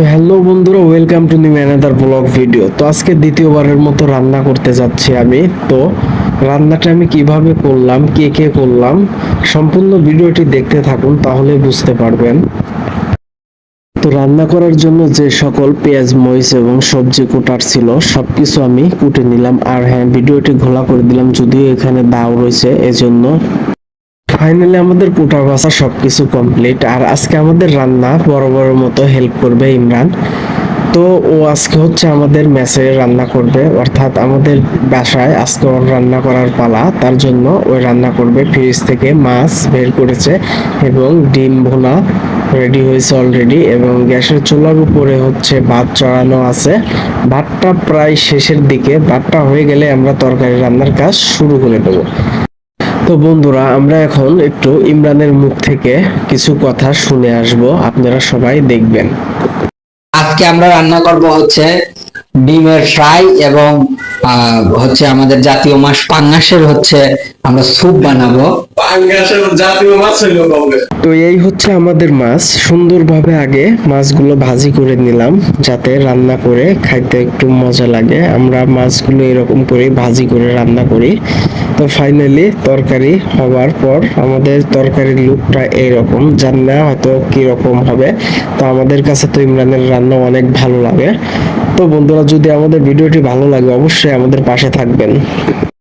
তো হ্যালো বন্ধুরা welcome to new another blog video তো আজকে দ্বিতীয়বারের মতো রান্না করতে যাচ্ছি আমি। তো রান্নাটা আমি কীভাবে করলাম, কে কে করলাম, সম্পূর্ণ ভিডিওটি দেখতে থাকুন, তাহলে বুঝতে পারবেন। তো রান্না করার জন্য যে সকল পেঁয়াজ, মরিচ এবং সবজি কুটার ছিল, সবকিছু আমি কুটে নিলাম। আর হ্যাঁ ভিডিওটি ঘোলা করে দিলাম, যদিও এখানে দাও রয়েছে, এজন্য ফাইনালি আমাদের কুটা বাসা সবকিছু কমপ্লিট আর আজকে আমাদের রান্না বড় বড় মতো হেল্প করবে ইমরান। তো ও আজকে হচ্ছে আমাদের মেসে রান্না করবে। অর্থাৎ আমাদের বাসায় আজকে ওর রান্না করার পালা। তার জন্য ওই রান্না করবে। ফ্রিজ থেকে মাছ বের করেছে এবং ডিম ভোনা রেডি হয়েছে অলরেডি এবং গ্যাসের চুলার উপরে হচ্ছে ভাত চড়ানো আছে। ভাতটা প্রায় শেষের দিকে। ভাতটা হয়ে গেলে আমরা তরকারি রান্নার কাজ শুরু করে দেবো। তো বন্ধুরা, আমরা এখন একটু ইমরানের মুখ থেকে কিছু কথা শুনে আসব। আপনারা সবাই দেখবেন। আজকে আমরা রান্না করব হচ্ছে ডিমের ফ্রাই এবং হচ্ছে আমাদের জাতীয় মাছ পাঙ্গাসের হচ্ছে আমরা স্যুপ বানাবো। পাঙ্গাসের জাতীয় মাছ কবে তো এই হচ্ছে আমাদের মাছ। সুন্দরভাবে আগে মাছগুলো ভাজি করে নিলাম যাতে রান্না করে খাইতে একটু মজা লাগে। আমরা মাছগুলো এরকম করে ভাজি করে রান্না করি। তো ফাইনালি তরকারি হওয়ার পর আমাদের তরকারির লুকটা এইরকম জানি না হয়তো কীরকম হবে। তো আমাদের কাছে তো ইমরানের রান্না অনেক ভালো লাগে। তো বন্ধুরা যদি আমাদের ভিডিওটি ভালো লাগে অবশ্যই আমাদের পাশে থাকবেন।